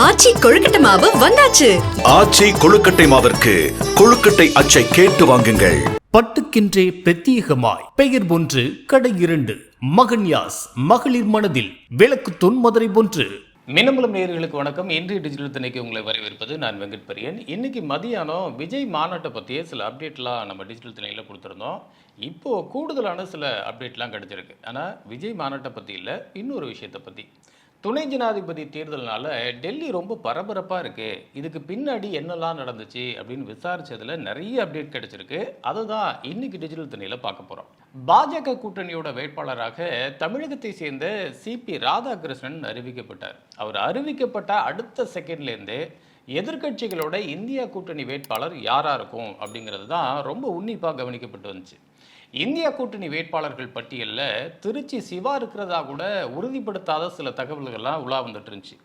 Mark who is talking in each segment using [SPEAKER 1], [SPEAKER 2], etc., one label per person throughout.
[SPEAKER 1] ஆச்சி கொழுக்கட்டை மாவு வந்தாச்சு.
[SPEAKER 2] ஆச்சி கொழுக்கட்டை மாவிற்கு கொழுக்கட்டை அச்சை கேட்டு வாங்குங்கள்.
[SPEAKER 3] பட்டுக்கென்றே பிரத்யேகமாய். பெயர் ஒன்று கடை இரண்டு. மகன்யாஸ் மகளிர் மனதில். விளக்கு தொன்மதுரை ஒன்று.
[SPEAKER 4] மின்னம்பலம் நேயர்களுக்கு வணக்கம். இன்றைய டிஜிட்டல் திணைக்கு உங்களை வரவேற்பது நான் வெங்கட் பரியன். இன்னைக்கு மதியானம் விஜய் மாநாட்டை பற்றிய சில அப்டேட்லாம் நம்ம டிஜிட்டல் திணையில் கொடுத்துருந்தோம். இப்போ கூடுதலான சில அப்டேட்லாம் கிடைச்சிருக்கு. ஆனால் விஜய் மாநாட்டை பற்றி இல்லை இன்னொரு விஷயத்தை பற்றி துணை ஜனாதிபதி தேர்தல்னால டெல்லி ரொம்ப பரபரப்பாக இருக்குது இதுக்கு பின்னாடி என்னெல்லாம் நடந்துச்சு அப்படின்னு விசாரித்ததில் நிறைய அப்டேட் கிடைச்சிருக்கு. அதை தான் இன்னைக்கு டிஜிட்டல் திணையில் பார்க்க போகிறோம் பாஜக கூட்டணியோட வேட்பாளராக தமிழகத்தை சேர்ந்த சிபி ராதாகிருஷ்ணன் அறிவிக்கப்பட்டார். அவர் அறிவிக்கப்பட்ட அடுத்த செகண்ட்லேருந்தே எதிர்க்கட்சிகளோட இந்தியா கூட்டணி வேட்பாளர் யாராக இருக்கும் அப்படிங்கிறது தான் ரொம்ப உன்னிப்பாக கவனிக்கப்பட்டு வந்துச்சு. இந்தியா கூட்டணி வேட்பாளர்கள் பட்டியலில் திருச்சி சிவா இருக்கிறதா கூட உறுதிப்படுத்தாத சில தகவல்கள்லாம் உலா வந்துட்டு இருந்துச்சு.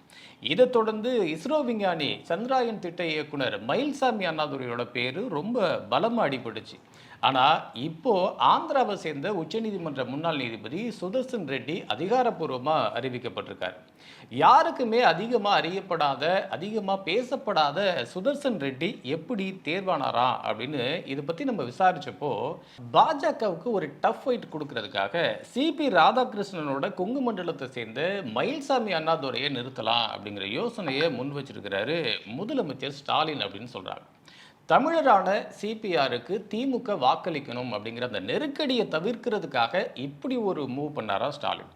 [SPEAKER 4] இதை தொடர்ந்து இஸ்ரோ விஞ்ஞானி சந்திராயன் திட்ட இயக்குனர் மயில்சாமி அண்ணாதுரையோட பேர் ரொம்ப பலமாக அடிபட்டுச்சு. ஆனால் இப்போ ஆந்திராவை சேர்ந்த உச்சநீதிமன்ற முன்னாள் நீதிபதி சுதர்சன் ரெட்டி அதிகாரப்பூர்வமாக அறிவிக்கப்பட்டிருக்கார். யாருக்குமே அதிகமாக அறியப்படாத அதிகமாக பேசப்படாத சுதர்சன் ரெட்டி எப்படி தேர்வானாரா அப்படின்னு இதை பற்றி நம்ம விசாரித்தப்போ பாஜகவுக்கு ஒரு டஃப் ஃபைட் கொடுக்கறதுக்காக சிபி ராதாகிருஷ்ணனோட கொங்கு மண்டலத்தை சேர்ந்த மயில்சாமி அண்ணாதுரையை நிறுத்தலாம் அப்படிங்கிற யோசனையை முன் வச்சிருக்கிறாரு முதலமைச்சர் ஸ்டாலின் அப்படின்னு சொல்கிறாங்க தமிழரான சிபிஆருக்கு திமுக வாக்களிக்கணும் அப்படிங்கிற அந்த நெருக்கடியை தவிர்க்கிறதுக்காக இப்படி ஒரு மூவ் பண்ணாரா ஸ்டாலின்.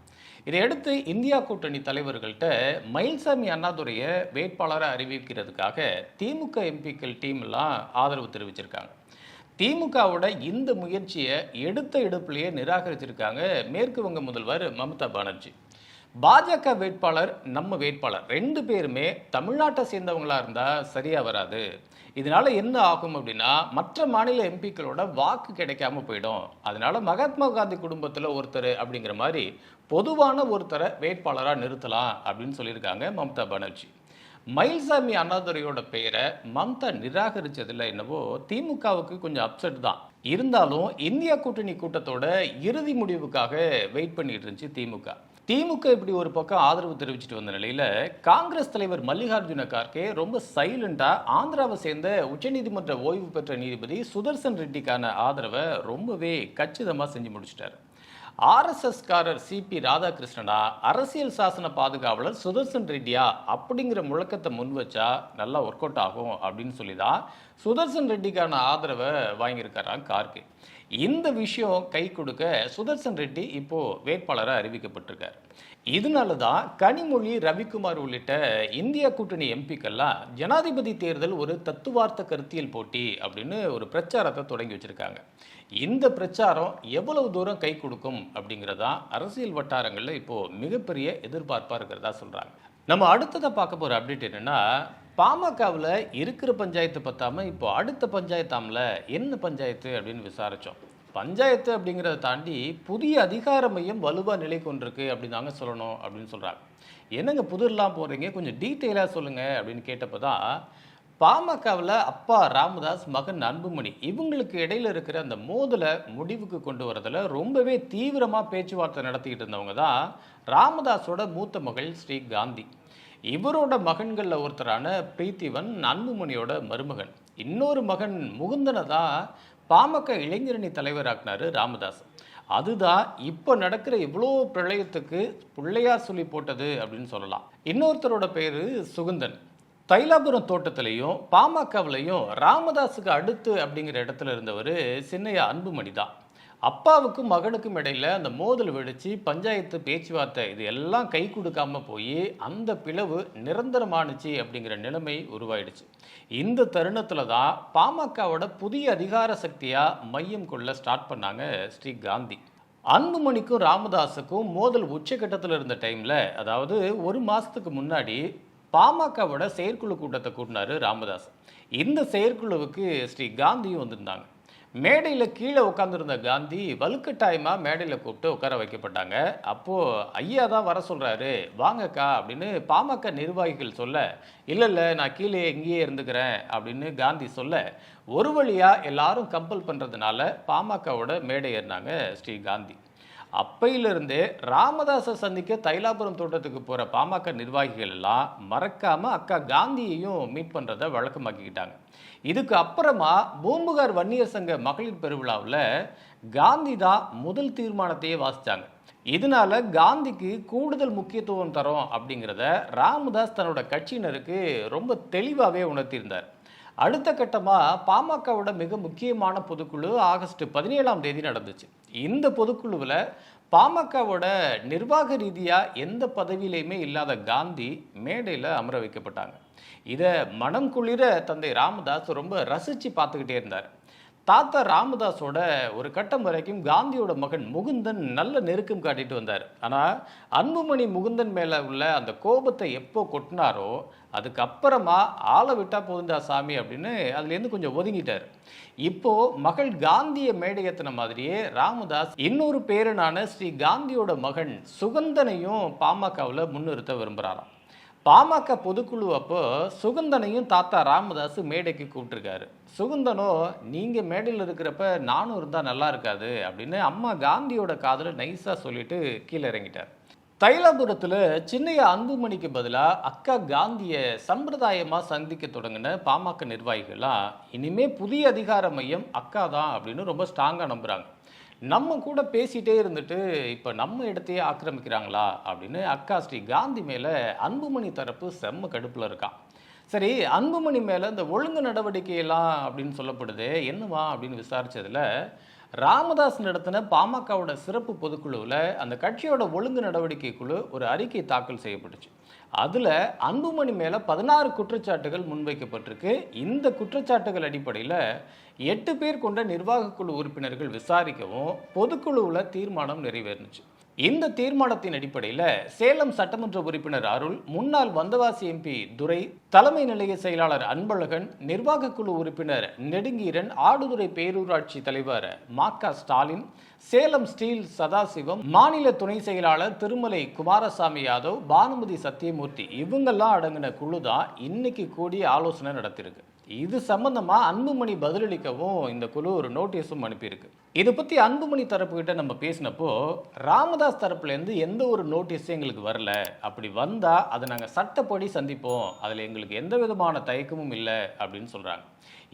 [SPEAKER 4] இதையடுத்து இந்தியா கூட்டணி தலைவர்கள்ட்ட மயில்சாமி அண்ணாதுரையை வேட்பாளரை அறிவிக்கிறதுக்காக திமுக எம்பிக்கள் டீம் எல்லாம் ஆதரவு தெரிவிச்சிருக்காங்க. திமுகவோட இந்த முயற்சியை எடுத்த எடுப்புலேயே நிராகரிச்சிருக்காங்க மேற்கு வங்க முதல்வர் மம்தா பானர்ஜி. பாஜக வேட்பாளர் நம்ம வேட்பாளர் ரெண்டு பேருமே தமிழ்நாட்டை சேர்ந்தவங்களா இருந்தால் சரியாக வராது. இதனால என்ன ஆகும் அப்படின்னா மற்ற மாநில எம்பிக்களோட வாக்கு கிடைக்காம போயிடும். அதனால மகாத்மா காந்தி குடும்பத்தில் ஒருத்தர் அப்படிங்கிற மாதிரி பொதுவான ஒருத்தரை வேட்பாளராக நிறுத்தலாம் அப்படின்னு சொல்லியிருக்காங்க மம்தா பானர்ஜி. மயில்சாமி அண்ணாதுரையோட பெயரை மம்தா நிராகரித்ததில் என்னவோ திமுகவுக்கு கொஞ்சம் அப்செட் தான். இருந்தாலும் இந்தியா கூட்டணி கூட்டத்தோட இறுதி முடிவுக்காக வெயிட் பண்ணிட்டு இருந்துச்சு திமுக. திமுக இப்படி ஒரு பக்கம் ஆதரவு தெரிவிச்சிட்டு வந்த நிலையில் காங்கிரஸ் தலைவர் மல்லிகார்ஜுன கார்கே ரொம்ப சைலண்டாக ஆந்திராவை சேர்ந்த உச்சநீதிமன்ற ஓய்வு பெற்ற நீதிபதி சுதர்சன் ரெட்டிக்கான ஆதரவை ரொம்பவே கச்சிதமாக செஞ்சு முடிச்சிட்டார். ஆர்எஸ்எஸ்காரர் சிபி ராதாகிருஷ்ணனா அரசியல் சாசன பாதுகாவலர் சுதர்சன் ரெட்டியா அப்படிங்கிற முழக்கத்தை முன் வச்சா நல்லா ஒர்க் அவுட் ஆகும் அப்படின்னு சொல்லி தான் சுதர்சன் ரெட்டிக்கான ஆதரவை வாங்கியிருக்காராம் கார்கே. இந்த விஷயம் கை கொடுக்க சுதர்சன் ரெட்டி இப்போ வேட்பாளராக அறிவிக்கப்பட்டிருக்கார். இதனால தான் கனிமொழி ரவிக்குமார் உள்ளிட்ட இந்தியா கூட்டணி எம்பிக்கெல்லாம் ஜனாதிபதி தேர்தல் ஒரு தத்துவார்த்த கருத்தியல் போட்டி அப்படின்னு ஒரு பிரச்சாரத்தை தொடங்கி வச்சிருக்காங்க. இந்த பிரச்சாரம் எவ்வளவு தூரம் கை கொடுக்கும் அப்படிங்கிறதா அரசியல் வட்டாரங்களில் இப்போ மிகப்பெரிய எதிர்பார்ப்பாக இருக்கிறதா சொல்றாங்க. நம்ம அடுத்ததை பார்க்க போகிற அப்டேட் என்னன்னா பாமகவில் இருக்கிற பஞ்சாயத்து பற்றாமல் இப்போ அடுத்த பஞ்சாயத்தாம்ல என்ன பஞ்சாயத்து அப்படின்னு விசாரித்தோம் பஞ்சாயத்து அப்படிங்கிறத தாண்டி புதிய அதிகார மையம் வலுவாக நிலை கொண்டிருக்கு அப்படின்னு தாங்க சொல்லணும் அப்படின்னு சொல்கிறாங்க என்னங்க புதிரெலாம் போகிறீங்க கொஞ்சம் டீட்டெயிலாக சொல்லுங்கள் அப்படின்னு கேட்டப்போ தான் பாமகவில் அப்பா ராமதாஸ் மகன் அன்புமணி இவங்களுக்கு இடையில இருக்கிற அந்த மோதலை முடிவுக்கு கொண்டு வரதில் ரொம்பவே தீவிரமாக பேச்சுவார்த்தை நடத்திக்கிட்டு இருந்தவங்க தான் ராமதாஸோட மூத்த மகள் ஸ்ரீ காந்தி இவரோட மகன்களில் ஒருத்தரான பிரீத்திவன் அன்புமணியோட மருமகன். இன்னொரு மகன் முகுந்தனை தான் பாமக இளைஞரணி தலைவராக்குனாரு ராமதாஸ். அதுதான் இப்போ நடக்கிற இவ்வளோ பிரளயத்துக்கு பிள்ளையார் சொல்லி போட்டது அப்படின்னு சொல்லலாம். இன்னொருத்தரோட பேர் சுகுந்தன். தைலாபுரம் தோட்டத்திலையும் பாமகவிலையும் ராமதாஸுக்கு அடுத்து அப்படிங்கிற இடத்துல இருந்தவர் சின்னையா அன்புமணி தான் அப்பாவுக்கும் மகனுக்கும் இடையில அந்த மோதல் வெடித்து பஞ்சாயத்து பேச்சுவார்த்தை இது எல்லாம் கை கொடுக்காம போய் அந்த பிளவு நிரந்தரமானுச்சு அப்படிங்கிற நிலைமை உருவாயிடுச்சு. இந்த தருணத்தில் தான் பாமகவோட புதிய அதிகார சக்தியாக மையம் கொள்ள ஸ்டார்ட் பண்ணாங்க ஸ்ரீ காந்தி. அன்புமணிக்கும் ராமதாஸுக்கும் மோதல் உச்சகட்டத்தில் இருந்த டைமில் அதாவது ஒரு மாதத்துக்கு முன்னாடி பாமகவோட செயற்குழு கூட்டத்தை கூட்டினாரு ராமதாஸ். இந்த செயற்குழுவுக்கு ஸ்ரீ காந்தியும் வந்திருந்தாங்க. மேடையில் கீழே உட்காந்துருந்த காந்தி வலுக்கட்டாயமாக மேடையில் கூப்பிட்டு உட்கார வைக்கப்பட்டாங்க. அப்போது ஐயா தான் வர சொல்கிறாரு வாங்கக்கா அப்படின்னு பாமக நிர்வாகிகள் சொல்ல இல்லை இல்லை நான் கீழே இங்கேயே இருந்துக்கிறேன் அப்படின்னு காந்தி சொல்ல ஒரு வழியாக எல்லாரும் கம்பல் பண்ணுறதுனால பாமகவோட மேடை ஏறினாங்க ஸ்ரீ காந்தி. அப்பையிலிருந்தே ராமதாஸை சந்திக்க தைலாபுரம் தோட்டத்துக்கு போகிற பாமக நிர்வாகிகள் எல்லாம் மறக்காமல் அக்கா காந்தியையும் மீட் பண்ணுறதை வழக்கமாக்கிக்கிட்டாங்க. இதுக்கு அப்புறமா பூம்புகார் வன்னியர் சங்க மகளிர் பெருவிழாவில் காந்தி தான் முதல் தீர்மானத்தையே வாசித்தாங்க இதனால காந்திக்கு கூடுதல் முக்கியத்துவம் தரும் அப்படிங்கிறத ராமதாஸ் தன்னோட கட்சியினருக்கு ரொம்ப தெளிவாகவே உணர்த்தியிருந்தார். அடுத்த கட்டமாக பாமகவோட மிக முக்கியமான பொதுக்குழு ஆகஸ்ட் பதினேழாம் தேதி நடந்துச்சு. இந்த பொதுக்குழுவில் பாமகவோட நிர்வாக ரீதியாக எந்த பதவியிலையுமே இல்லாத காந்தி மேடையில் அமர வைக்கப்பட்டாங்க. இதை மனம் குளிர தந்தை ராமதாஸ் ரொம்ப ரசித்து பார்த்துக்கிட்டே இருந்தார். தாத்தா ராமதாஸோட ஒரு கட்டம் வரைக்கும் காந்தியோட மகன் முகுந்தன் நல்ல நெருக்கம் காட்டிட்டு வந்தார். ஆனால் அன்புமணி முகுந்தன் மேலே உள்ள அந்த கோபத்தை எப்போ கொட்டினாரோ அதுக்கப்புறமா ஆளை விட்டா போதுண்டா சாமி அப்படின்னு அதுலேருந்து கொஞ்சம் ஒதுங்கிட்டார். இப்போ மகள் காந்தியை மேடையத்தின மாதிரியே ராமதாஸ் இன்னொரு பேரனான ஸ்ரீ காந்தியோட மகன் சுகந்தனையும் பாமகவில் முன்னிறுத்த விரும்புகிறாராம் பாமக பொதுக்குழு அப்போ சுகந்தனையும் தாத்தா ராமதாஸ் மேடைக்கு கூப்பிட்டுருக்காரு. சுகந்தனோ நீங்கள் மேடையில் இருக்கிறப்ப நானும் இருந்தால் நல்லா இருக்காது அப்படின்னு அம்மா காந்தியோட காதில் நைஸாக சொல்லிட்டு கீழே இறங்கிட்டார். தைலாபுரத்தில் சின்னைய அன்புமணிக்கு பதிலாக அக்கா காந்தியை சம்பிரதாயமாக சந்திக்க தொடங்கின பாமக நிர்வாகிகள்லாம் இனிமேல் புதிய அதிகார மையம் அக்கா தான் அப்படின்னு ரொம்ப ஸ்ட்ராங்காக நம்புகிறாங்க நம்ம கூட பேசிட்டே இருந்துட்டு இப்போ நம்ம இடத்தையே ஆக்கிரமிக்கிறாங்களா அப்படின்னு அக்கா ஸ்ரீ காந்தி மேலே அன்புமணி தரப்பு செம்ம கடுப்பில் இருக்கான். சரி அன்புமணி மேலே இந்த ஒழுங்கு நடவடிக்கையெல்லாம் அப்படின்னு சொல்லப்படுது என்னவா அப்படின்னு விசாரிச்சதுல ராமதாஸ் நடத்தின பாமகவோட சிறப்பு பொதுக்குழுவில் அந்த கட்சியோட ஒழுங்கு நடவடிக்கை குழு ஒரு அறிக்கை தாக்கல் செய்யப்பட்டுச்சு. அதில் அன்புமணி மேலே பதினாறு குற்றச்சாட்டுகள் முன்வைக்கப்பட்டிருக்கு. இந்த குற்றச்சாட்டுகள் அடிப்படையில் எட்டு பேர் கொண்ட நிர்வாகக்குழு உறுப்பினர்கள் விசாரிக்கவும் பொதுக்குழுவில் தீர்மானம் நிறைவேறுனுச்சு. இந்த தீர்மானத்தின் அடிப்படையில் சேலம் சட்டமன்ற உறுப்பினர் அருள் முன்னாள் வந்தவாசி எம்பி துரை தலைமை நிலைய செயலாளர் அன்பழகன் நிர்வாக குழு உறுப்பினர் நெடுங்கீரன் ஆடுதுறை பேரூராட்சி தலைவர் மா ஸ்டாலின் சேலம் ஸ்டீல் சதாசிவம் மாநில துணை செயலாளர் திருமலை குமாரசாமி யாதவ் பானுமதி சத்தியமூர்த்தி இவங்கெல்லாம் அடங்கின குழு தான் இன்னைக்கு கூடி ஆலோசனை நடத்தியிருக்கு. இது சம்பந்தமா அன்புமணி பதிலளிக்கவும் இந்த குழு ஒரு நோட்டீஸும் அனுப்பியிருக்கு. இதை பற்றி அன்புமணி தரப்புக்கிட்ட நம்ம பேசினப்போ ராமதாஸ் தரப்புலேருந்து எந்த ஒரு நோட்டீஸும் எங்களுக்கு வரல. அப்படி வந்தால் அதை நாங்கள் சட்டப்படி சந்திப்போம். அதில் எங்களுக்கு எந்த விதமான தயக்கமும் இல்லை அப்படின்னு சொல்கிறாங்க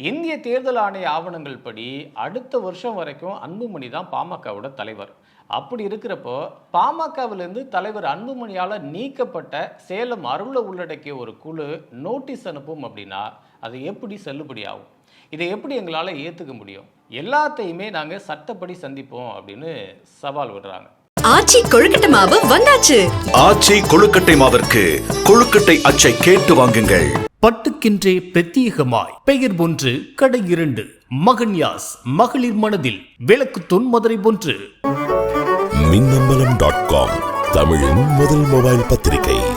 [SPEAKER 4] இந்திய தேர்தல் ஆணைய ஆவணங்கள் படி அடுத்த வருஷம் வரைக்கும் அன்புமணி தான் பாமகவோட தலைவர். அப்படி இருக்கிறப்போ பாமகவிலிருந்து தலைவர் அன்புமணியால் நீக்கப்பட்ட சேலம் அருளை உள்ளடக்கிய ஒரு குழு நோட்டீஸ் அனுப்பும் அப்படின்னா அது எப்படி செல்லுபடி ஆகும் இதை எப்படி எங்களால் ஏற்றுக்க முடியும்? எல்லாத்தையுமே நாங்கள் சட்டப்படி சந்திப்போம் அப்படின்னு சவால் விடுறாங்க.
[SPEAKER 1] ஆச்சி கொழுக்கட்டை மாவு வந்தாச்சு.
[SPEAKER 2] ஆச்சி கொழுக்கட்டை மாவிற்கு கொழுக்கட்டை அச்சை கேட்டு வாங்குங்கள்.
[SPEAKER 3] பட்டுக்கென்றே பிரத்யேகமாய். பெயர் ஒன்று கடை இரண்டு. மகன்யாஸ் மகளிர் மனதில் விளக்கு தொன்மதுரை ஒன்று.
[SPEAKER 5] மின்னம்பலம் டாட் காம் தமிழின் முதல் மொபைல் பத்திரிகை.